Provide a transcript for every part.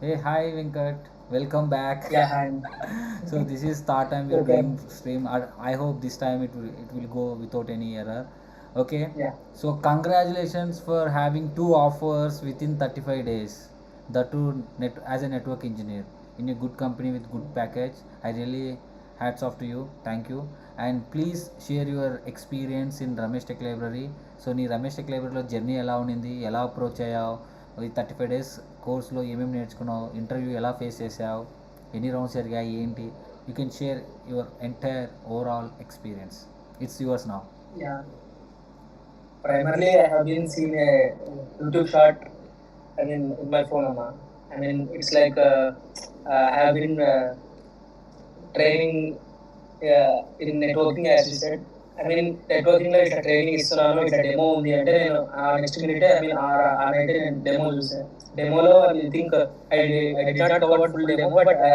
Hey, hi Venkat. Welcome back. Yeah, hi. So this is third time we are Okay. doing stream. I, hope this time it will it will go without any error. Okay. Yeah. So congratulations for having two offers within 35 days. The two net as a network engineer in a good company with good package. I really hats off to you. Thank you. And please share your experience in Ramesh tech library so నీ Ramesh tech లైబ్రరీలో journey ఎలా ఉండింది ఎలా approach అయ్యావు ఈ thirty five days కోర్స్లో ఏమేమి నేర్చుకున్నావు ఇంటర్వ్యూ ఎలా ఫేస్ చేసావు ఎన్ని రౌండ్స్ జరిగాయి ఏంటి? You can share your entire overall experience it's yours now primarily I have been seen a YouTube short I mean in my phone అమ్మా I mean it's like I have been training in networking assistant you said. I mean, networking లో ఇట్లా training ఇస్తున్నాను ఇట్లా demo ఉంది అంటే నేను ఆ next minute I mean ఆ నైట్ నేను డెమో చూసాను డెమోలో I think I I did not cover full demo but I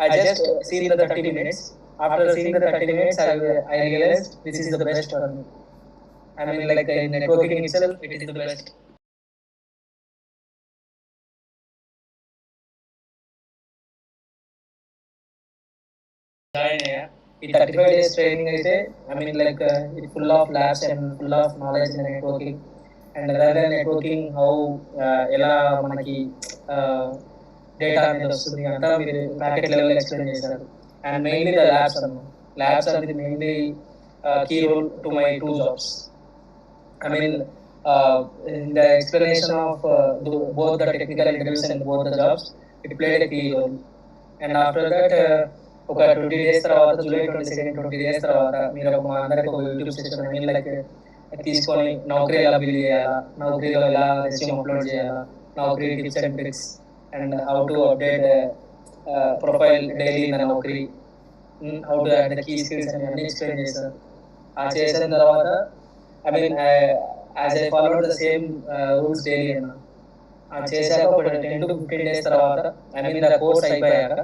I just seen the thirty minutes after seeing the thirty minutes I I realise this is the best for me I mean, like in networking itself, it is the ఈ thirty five days training అయితే I mean like ఇది full of labs and full of knowledge in networking and other networking how ఎలా మనకి data అనేది వస్తుంది అంతా మీరు packet level explain చేశారు అండ్ మెయిన్లీ ద ల్యాబ్స్ అన్న ల్యాబ్స్ అనేది mainly key role to my two jobs I mean in the explanation of both the technical interviews and both the jobs it played jobs, it played a key role. ఒక twenty days తర్వాత July twenty second twenty days తర్వాత మీరు మా అందరికి ఒక YouTube session I like తీసుకొని నౌకరీ ఎలా bill చేయాలా నౌకరీలో ఎలా రెస్యూమ్ అప్లోడ్ చేయాలా Naukri tips and tricks and how to update profile daily in Naukri. How to add the key skills అని అన్ని ఎక్స్ప్లెయిన్ చేశారు ఆ చేసిన తర్వాత I mean as I follow the same rules daily అన్న. ఆ చేశాక ఒక టెన్ టు ఫిఫ్టీన్ డేస్ తర్వాత ఐ మీన్ ద కోర్స్ అయిపోయాక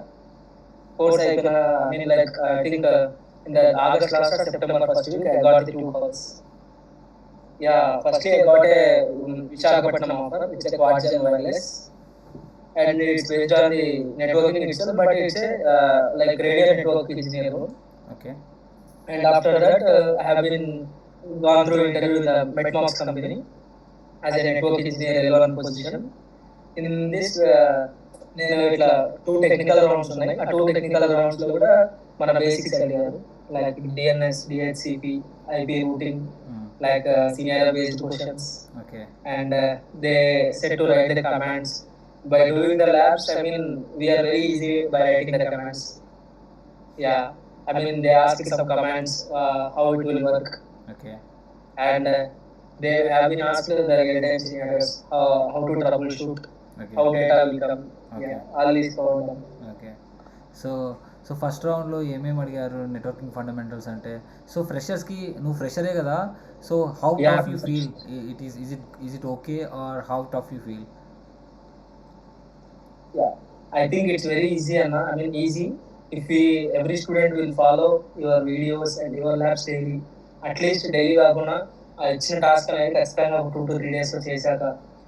course I, uh, I mean like I think uh, in the August last or September first week I got the two calls. Yeah, firstly I got a um, Vishakhapatnam offer which is a quad gen wireless and it's based on the networking itself but it's a uh, like radio network engineer role. Okay. And after that uh, I have been gone through interview in the Metmox company as a network engineer L1 position. In this uh, నేను ఇట్లా two technical rounds ఉన్నాయి ఆ two technical రౌండ్స్లో కూడా మన basics అడిగారు like DNS DHCP IP routing like senior based questions uh, write the commands. By doing the labs, I mean, we are very easy by writing the commands. Yeah, I mean, they ask some commands, uh, how it will work, okay and uh, they have been asked the real-time engineers uh, how to troubleshoot, okay how data will okay so so first రౌండ్లో ఏమేమి అడిగారు networking fundamentals అంటే so ఫ్రెషర్స్కి నువ్వు ఫ్రెషరే కదా so how tough you feel it is is it is it okay or how tough you feel Yeah, I think it's very easy, Anna. I mean, easy. If we every student will follow your videos and your labs daily, at least daily కాకుండా ఇచ్చిన task అనేది ఖచ్చితంగా ఒక two to three days చేశాక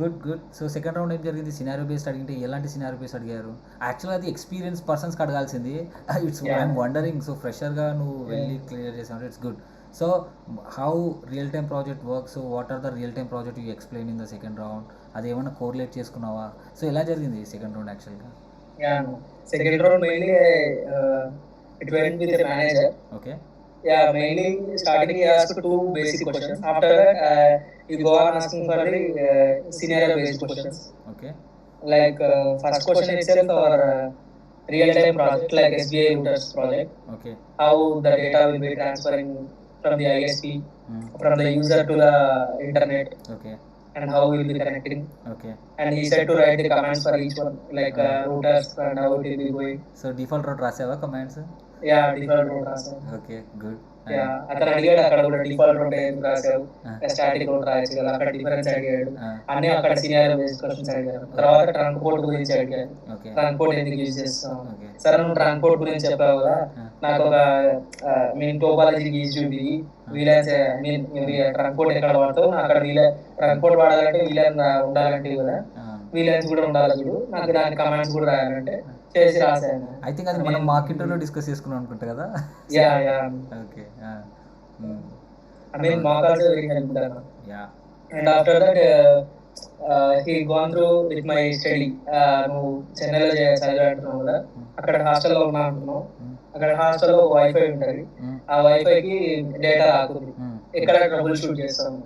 good good. So second round ఏం జరిగింది? Scenario based అడిగితే ఎలాంటి సినారియో బేస్డ్ అడిగారు? యాక్చువల్గా అది ఎక్స్పీరియన్స్ పర్సన్స్కి అడగాల్సింది. ఇట్స్. ఐఎమ్ వండరింగ్ సో ఫ్రెషర్గా నువ్వు వెళ్ళి క్లియర్ చేసావు it's good so how real time project work so what are the real time project you explain in the second round అది ఏమైనా కోరిలేట్ చేసుకున్నావా? సో ఎలా జరిగింది సెకండ్ రౌండ్ యాక్చువల్గా mainly, uh, it went with a manager. Okay he asked two basic questions. After that, uh, you go on asking for the uh, scenario based questions. Okay. Like uh, first question itself or uh, real time project like SBI routers project. Okay. How the data will be transferring from the ISP mm. from the user to the internet. Okay. And how we will be connecting. Okay. And he said to write the commands for each one, like uh, hmm. routers and how it will be going. So default route rasa commands. Yeah, default route rasa. Okay, good. అతను అడిగాడు అక్కడ కూడా default route ఎందుకు Ah. Static route రాయచ్చు కదా అక్కడ difference అడిగాడు. అన్ని అక్కడ సీనియర్ బేస్డ్ క్వశ్చన్స్ అడిగారు. తర్వాత ట్రాన్స్పోర్ట్ గురించి అడిగారు. ట్రాన్స్పోర్ట్ ఎందుకు యూజ్ చేస్తాం? సరే నువ్వు ట్రాన్స్పోర్ట్ గురించి చెప్పావు కదా. నాకు ఒక మీన్ టోపాలజీ గీజ్ చూపి వీలైన్స్ ట్రాన్స్పోర్ట్ ఎక్కడ వాడతావు? నాకు అక్కడ వీలే ట్రాన్స్పోర్ట్ వాడాలంటే వీలైన్ ఉండాలంటే కదా. వీలైన్స్ కూడా ఉండాలి చూడు. నాకు దాని కమాండ్స్ కూడా రాయాలంటే. చేసి రాశాను ఐ థింక్ అది మనం మాక్ ఇంటర్వ్యూలో డిస్కస్ చేసుకున్నాం అనుకుంటా కదా? Yeah yeah okay I mean very help yeah and after that he gone through with my study నువ్వు చెన్నైలో కదా. అక్కడ హాస్టల్లో ఉన్నా అంటున్నావు. అక్కడ హాస్టల్లో వైఫై ఉంటుంది. ఆ వైఫైకి డేటా రాకుంది ఎక్కడ ట్రబుల్ షూట్ చేస్తాము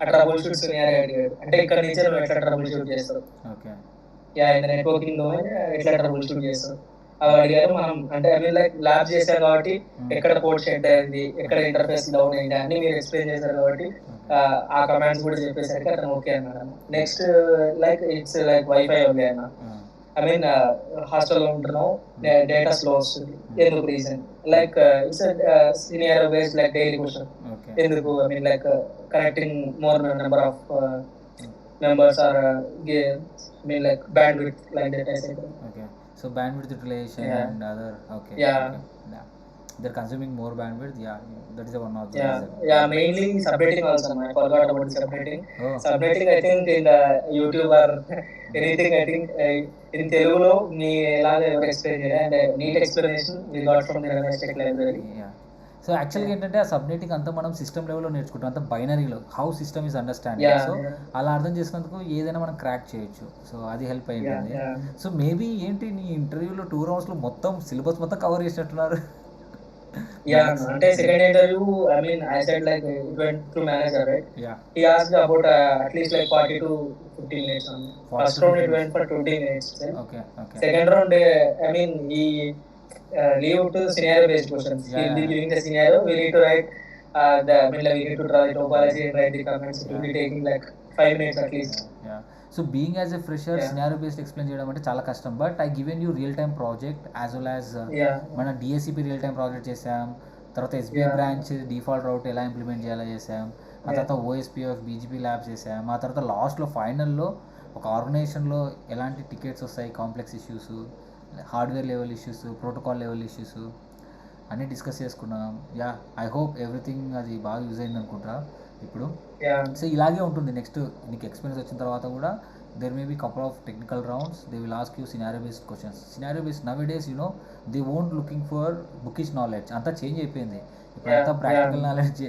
ఆ ట్రబుల్ షూట్స్ అడిగాడు. అంటే ఇక్కడ నుంచి నువ్వు ఎట్లా ట్రబుల్ షూట్ చేస్తావు? ఓకే యా ఇన్ నెట్వర్కింగ్లో ఎట్లా ట్రబుల్ షూట్ చేస్తావు అవి అడిగారు మనం అంటే ఐ మీన్ లైక్ ల్యాబ్ చేశారు కాబట్టి ఎక్కడ పోర్ట్ సెట్ అయింది ఎక్కడ ఇంటర్ఫేస్ డౌన్ అయింది అన్ని మీరు ఎక్స్ప్లెయిన్ చేశారు కాబట్టి ఆ, ఆ కమాండ్స్ కూడా చెప్పేసరికి అతను ఓకే అన్నాడు next like it's like wifi ఉంది అన్న. ఐ మీన్ హాస్టల్లో ఉంటున్నావు డేటా స్లో వస్తుంది. ఎందుకు reason like it's scenario based like daily question okay ఎందుకు? I mean like connecting more number of numbers or game, I mean like bandwidth like that. I think. Okay. So bandwidth utilization yeah. and other. Okay. Yeah. Okay. yeah. They're consuming more bandwidth. Yeah, that is one of the yeah. Yeah, mainly subnetting also. I forgot about subnetting. Oh. Subnetting, I think in the YouTube or anything, I think uh, in Telugu, me elaga ever explain and uh, neat explanation we got from the Ramesh Library. Yeah. So యాక్చువల్గా ఏంటంటే ఆ సబ్నెటింగ్ అంత మనం system లెవెల్లో నేర్చుకుంటాం. అంత బైనరీలో how system is understanding so అలా అర్థం చేసినందుకు ఏదైనా మనం క్రాక్ చేయొచ్చు. సో అది హెల్ప్ అయింది సో మేబీ ఏంటి నీ ఇంటర్వ్యూలో టూ రౌండ్స్లో మొత్తం సిలబస్ మొత్తం కవర్ చేసినట్టున్నారు. సెకండ్ రౌండ్ ఐ మీన్ ఈ uh, leave to scenario based questions. Yeah, He'll be yeah. giving the scenario. We need to write uh, the, I mean, like, we need to draw the topology and write the comments. It will be taking like five minutes at least. Yeah so being as a fresher Yeah. Scenario based explain చేయడం అంటే చాలా కష్టం but I given you real time project as well as Yeah. మన DSCP real time project చేసాం తర్వాత SBI Yeah. Branch default route ఎలా implement చేయాలో చేసాం ఆ Yeah. తర్వాత ఓఎస్పిఎఫ్ బీజీపీ ల్యాబ్స్ చేసాం ఆ తర్వాత లాస్ట్లో ఫైనల్లో ఒక ఆర్గనైజేషన్లో ఎలాంటి టికెట్స్ వస్తాయి complex issues hardware level issues protocol level issues అన్నీ డిస్కస్ చేసుకున్నాం. యా ఐ హోప్ ఎవ్రీథింగ్ అది బాగా యూజ్ అయింది అనుకుంటా ఇప్పుడు. సో ఇలాగే ఉంటుంది. నెక్స్ట్ నీకు ఎక్స్పీరియన్స్ వచ్చిన తర్వాత కూడా there may be couple of technical rounds they will ask you scenario based questions scenario based nowadays you know they won't looking for bookish knowledge అంతా చేంజ్ అయిపోయింది. ఇప్పుడు అంతా ప్రాక్టికల్. నాలెడ్జ్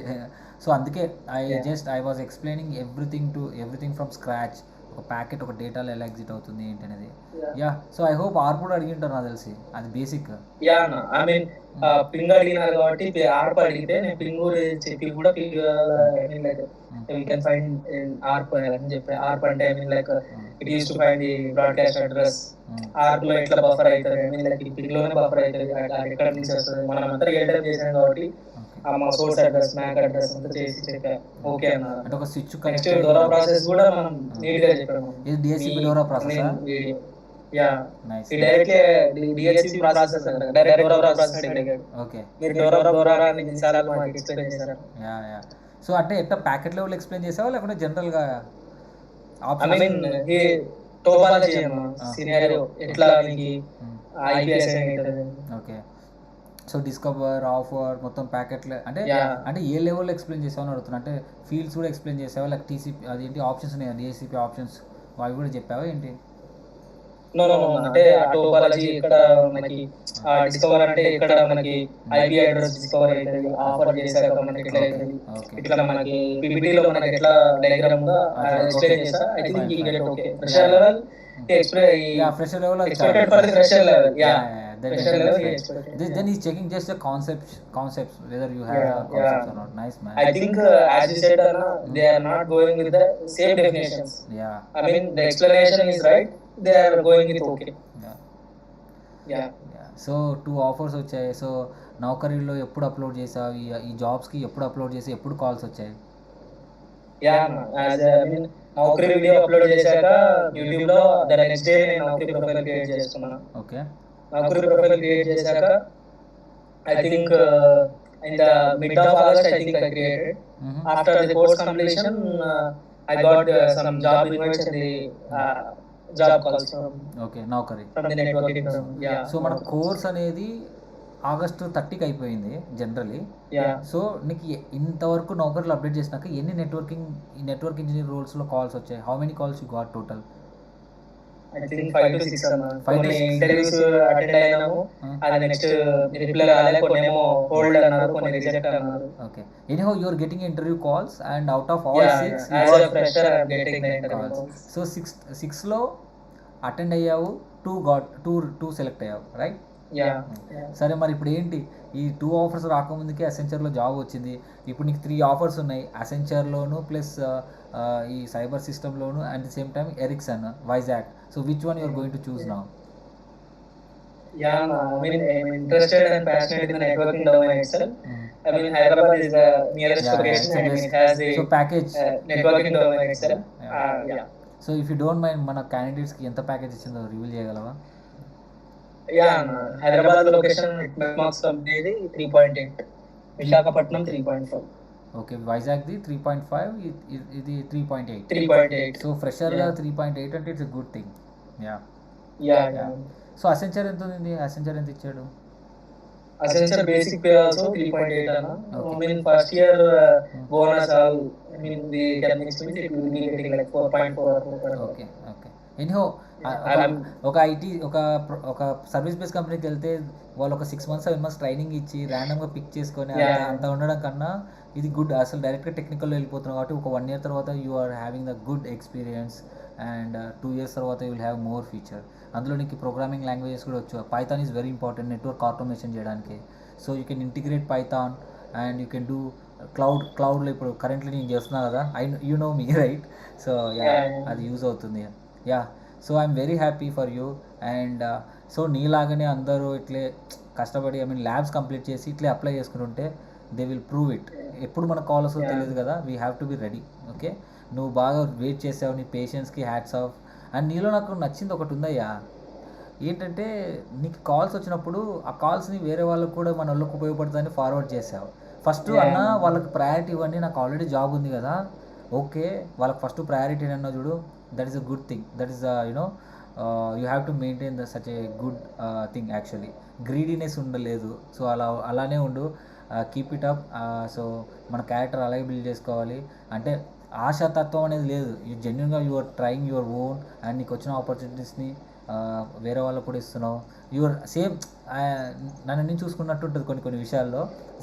సో అందుకే I. Just I was explaining everything to everything from scratch ఒక packet ఒక డేటాలో ఎలా exit అవుతుంది ఏంటి అనేది yeah so I hope are కూడా అడిగి ఉంటారు నాకు తెలిసి. అది basic yeah I mean ping అడిగినారు కాబట్టి పి- ఆర్ప్ అడిగితే నేను పింగ్ చెప్పి కూడా ping I mean like we can find ARP అని చెప్పి ఆర్ప్ అంటే I mean like it use to find the broadcast address ఆర్ప్లో ఎట్లా బఫర్ అవుతుంది? ఐ మీన్ లైక్ పింగ్లోనే బఫర్ అవుతుంది. ఎక్కడ నుంచి వస్తుంది? మనం అంతా రియల్ టైం చేసాం కాబట్టి మా సోర్స్ అడ్రస్ మ్యాక్ అడ్రస్ అంతా చేసి చెప్పా ఓకే అన్నారు. అంటే ఒక స్విచ్ నెక్స్ట్ డోరా ప్రాసెస్ కూడా మనం నీట్గా చెప్పాము ఇది DHCP డోరా ఆ? యా. నైస్ ఈ direct DHC process direct DORA process okay. మీరు డోరా డోరా అని ఎన్నిసార్లు మాకు ఎక్స్ప్లెయిన్ చేశారు? యా యా సో అంటే ఎట్లా ప్యాకెట్ లెవెల్ ఎక్స్ప్లెయిన్ చేసావా? లేకుంటే జనరల్గా ఐ మీన్ ఈ టోపాలజీ అన్న సినారియో ఎట్లా నీకు IPs okay so discover offer మొత్తం ప్యాకెట్లు అంటే. అంటే ఏ లెవెల్లో ఎక్స్ప్లెయిన్ చేసావని అడుగుతున్నా. అంటే ఫీల్డ్స్ కూడా ఎక్స్ప్లెయిన్ చేసావా? లేక టీసీపీ అదేంటి ఆప్షన్స్ ఉన్నాయి? డిఎస్సిపి ఆప్షన్స్ అవి కూడా చెప్పావా ఏంటి? నో నో అంటే టోపాలజీ ఇక్కడ మనకి డిస్కవర్ అంటే ఇక్కడ మనకి ఐపీ అడ్రస్ డిస్కవర్ అవుతుంది ఆఫర్ చేశాక మనకి ఎట్లా అవుతుంది ఇట్లా మనకి PPT లో మనకి ఎట్లా డయాగ్రామ్గా ఎక్స్ప్లెయిన్ చేస్తా I think get okay fresher level explain yeah fresher level expected for the fresher level yeah level then is checking just the concept concepts whether you have Yeah, concepts yeah. Or not nice I mean think uh, as you said, Anna, they are not going with the same definitions. Yeah I mean, the explanation is right. They are going with okay. Yeah Yeah. So two offers వచ్చాయి. So నౌకరీలో ఎప్పుడు upload చేసావు? ఈ ఈ జాబ్స్కి ఎప్పుడు upload చేసి ఎప్పుడు కాల్స్ వచ్చాయి? Yeah mean Naukri video upload చేశాక యూట్యూబ్లో దాని నెక్స్ట్ డే నేను నౌకరీ ప్రొఫైల్ క్రియేట్ చేసుకున్నాను ఓకే ప్రొఫైల్ క్రియేట్ చేశాక I think in the mid of August I think I created after the course completion I got some job invites in the job calls okay Naukri from the networking yeah so మన course అనేది August థర్టీకి అయిపోయింది generally so నీకు ఇంతవరకు నౌకరీలు update చేసినాక ఎన్ని networking network engineer రోల్స్లో calls వచ్చాయి? How many calls you got total I think five to six కొన్ని. ఇంటర్వ్యూస్ అటెండ్ అయినాము. అది నెక్స్ట్ రిప్లై రాలే కొన్ని ఏమో హోల్డ్ అన్నారు కొన్ని రిజెక్ట్ అన్నారు. Okay anyhow you are getting interview calls and out of all six interview calls. So six సిక్స్లో అటెండ్ అయ్యావు two got two two select అయ్యావు రైట్ సరే మరి ఇప్పుడు ఏంటి? ఈ టూ ఆఫర్స్ రాకముందుకే అసెంచర్లో జాబ్ వచ్చింది. ఇప్పుడు నీకు త్రీ ఆఫర్స్ ఉన్నాయి. అసెంచర్లోను ప్లస్ uh, uh, ఈ cyber సిస్టమ్లోను at the same time Ericsson Vizag so which one you're going to choose నా so if you don't mind మన క్యాండిడేట్స్కి ఎంత ప్యాకేజ్ ఇచ్చిందో రివీల్ చేయగలవా? No, Hyderabad location marks company three point eight Visakhapatnam three point five okay వైజాగ్ది three point five ఇది three point eight three point eight so ఫ్రెషర్గా. Three point eight అంటే it's good thing yeah yeah so Accenture ఎంత ఉంది? Accenture ఎంత ఇచ్చాడు? Essential basic pay also three point eight అన్న. Mean first year bonus all I mean the can it will be getting like four point four okay okay anyhow ఒక IT ఒక ఒక service base కంపెనీకి వెళ్తే వాళ్ళు ఒక six months seven months training ఇచ్చి ర్యాండమ్గా పిక్ చేసుకొని అంత- ఉండడం కన్నా ఇది గుడ్ అసలు డైరెక్ట్గా టెక్నికల్లో వెళ్ళిపోతున్నావు కాబట్టి ఒక వన్ ఇయర్ తర్వాత you are having the good experience and two years తర్వాత you will have more feature అందులో నీకు ప్రోగ్రామింగ్ లాంగ్వేజెస్ కూడా వచ్చు. Python is very important network automation చేయడానికి. So you can integrate Python and you can do cloud క్లౌడ్లో ఇప్పుడు currently నేను చేస్తున్నా కదా. I you know me right so yeah. అది యూజ్ అవుతుంది. Yeah so I'm very happy for you and so నీలాగానే అందరూ ఇట్లే కష్టపడి ఐ మీన్ ల్యాబ్స్ కంప్లీట్ చేసి ఇట్లే అప్లై చేసుకుంటుంటే దే విల్ ప్రూవ్ ఇట్ ఎప్పుడు మనకు కాల్ వస్తుందో. తెలియదు కదా we have to be ready okay నువ్వు బాగా వెయిట్ చేసావు నీ పేషెన్స్కి హ్యాట్స్ ఆఫ్ అండ్ నీలో నాకు నచ్చింది ఒకటి ఉందయ్యా. ఏంటంటే నీకు కాల్స్ వచ్చినప్పుడు ఆ కాల్స్ని వేరే వాళ్ళకు కూడా మన వాళ్ళకి ఉపయోగపడుతుందని ఫార్వర్డ్ చేసావు. ఫస్ట్. అన్న వాళ్ళకి ప్రయారిటీ ఇవ్వండి నాకు ఆల్రెడీ జాబ్ ఉంది కదా. ఓకే వాళ్ళకి ఫస్ట్ ప్రయారిటీ అన్న చూడు. That is a good thing that is you know you have to maintain the such a good thing actually greediness ఉండలేదు. సో అలా అలానే ఉండు. కీప్ ఇట్ అప్ సో మన క్యారెక్టర్ అలాగే బిల్డ్ చేసుకోవాలి. అంటే ఆశాతత్వం అనేది లేదు. యూ జెన్యున్గా your trying your own and నీకు వచ్చిన ఆపర్చునిటీస్ని వేరే వాళ్ళకు కూడా ఇస్తున్నావు. యువర్ సేమ్ నన్ను నేను చూసుకున్నట్టు ఉంటుంది కొన్ని కొన్ని విషయాల్లో.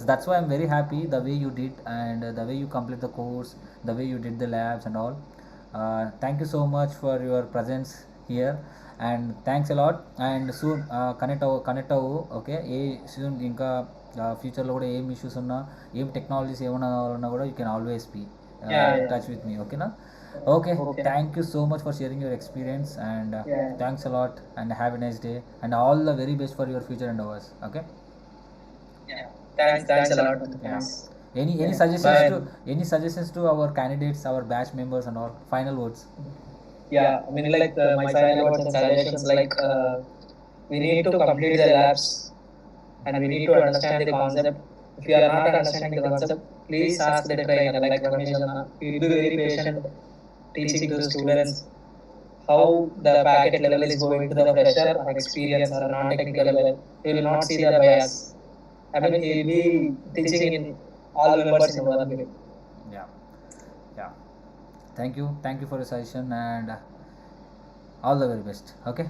That's why I'm very happy the way you did and the way you complete the course the way you did the labs and all thank you so much for your presence here and thanks a lot and soon connect అవ్వు connect అవ్వు okay ఏ soon ఇంకా ఫ్యూచర్లో కూడా ఏం issues ఉన్నా ఏం technologies ఏమైనా కావాలన్నా కూడా you can always be. Touch with me ఓకేనా okay. Thank you so much for sharing your experience and. Thanks a lot and have a nice day and all the very best for your future and ours okay thanks thanks a lot Any any suggestions to any suggestions to our candidates, our batch members, and our final words? Yeah, I mean like uh, my final words and suggestions like uh, we need to complete the labs and we need to understand the concept. If you are not understanding the concept, please ask the trainer. Like Ramesh, you be very patient teaching to students how the packet level is going to the fresher or experience or non-technical level. You will not see the bias. I mean, you will be teaching in all members in one. Yeah, yeah. Thank you, thank you for your suggestion, and all the very best. Okay.